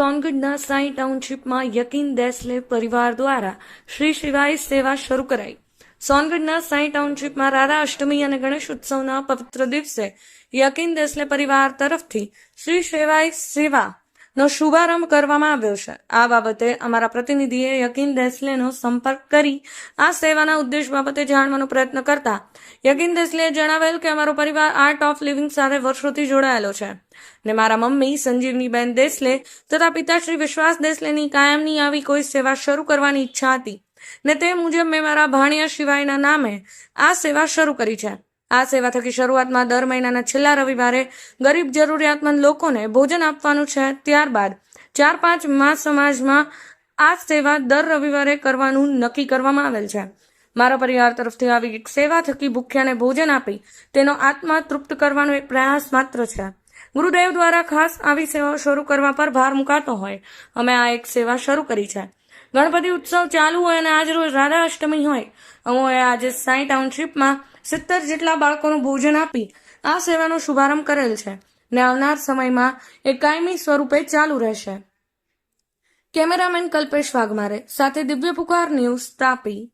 સોનગઢના સાઈ ટાઉનશીપમાં યકીન દેસલે પરિવાર દ્વારા શ્રી શિવાય સેવા શરૂ કરાઈ. સોનગઢના સાઈ ટાઉનશીપમાં રાધા અષ્ટમી અને ગણેશ ઉત્સવના પવિત્ર દિવસે યકીન દેસલે પરિવાર તરફથી શ્રી શિવાય સેવા નો શુભારંભ કરવામાં આવ્યો છે. આ બાબતે અમારા પ્રતિનિધિએ યકીન દેસલેનો સંપર્ક કરી આ સેવાના ઉદ્દેશ બાબતે જાણવાનો પ્રયત્ન કરતા યકીન દેસલેએ જણાવેલ કે અમારો પરિવાર આર્ટ ઓફ લિવિંગ સાથે વર્ષોથી જોડાયેલો છે ને મારા મમ્મી સંજીવનીબેન દેસલે તથા પિતાશ્રી વિશ્વાસ દેસલેની કાયમની આવી કોઈ સેવા શરૂ કરવાની ઈચ્છા હતી ને તે મુજબ મેં મારા ભાણિયા શિવાયના નામે આ સેવા શરૂ કરી છે. આ સેવા થકી શરૂઆતમાં દર મહિનાના છેલ્લા રવિવારે ગરીબ જરૂરિયાતમંદ લોકોને ભોજન આપવાનું છે. ત્યારબાદ ચાર પાંચ માસ સમાજમાં આ સેવા દર રવિવારે કરવાનું નક્કી કરવામાં આવેલ છે. મારા પરિવાર તરફથી આવી એક સેવા થકી ભૂખ્યાને ભોજન આપી તેનો આત્મા તૃપ્ત કરવાનો એક પ્રયાસ માત્ર છે. ગુરુદેવ દ્વારા ખાસ આવી સેવાઓ શરૂ કરવા પર ભાર મુકાતો હોય. અમે આ એક સેવા શરૂ કરી છે. ગણપતિ ઉત્સવ ચાલુ હોય અને આજ રોજ રાધા અષ્ટમી હોય. અમોએ આજે સાંઈ ટાઉનશીપમાં સિત્તેર જેટલા બાળકોનું ભોજન આપી આ સેવાનો શુભારંભ કરેલ છે ને આવનાર સમયમાં એ કાયમી સ્વરૂપે ચાલુ રહેશે. કેમેરામેન કલ્પેશ વાઘમારે સાથે દિવ્ય પુકાર ન્યૂઝ તાપી.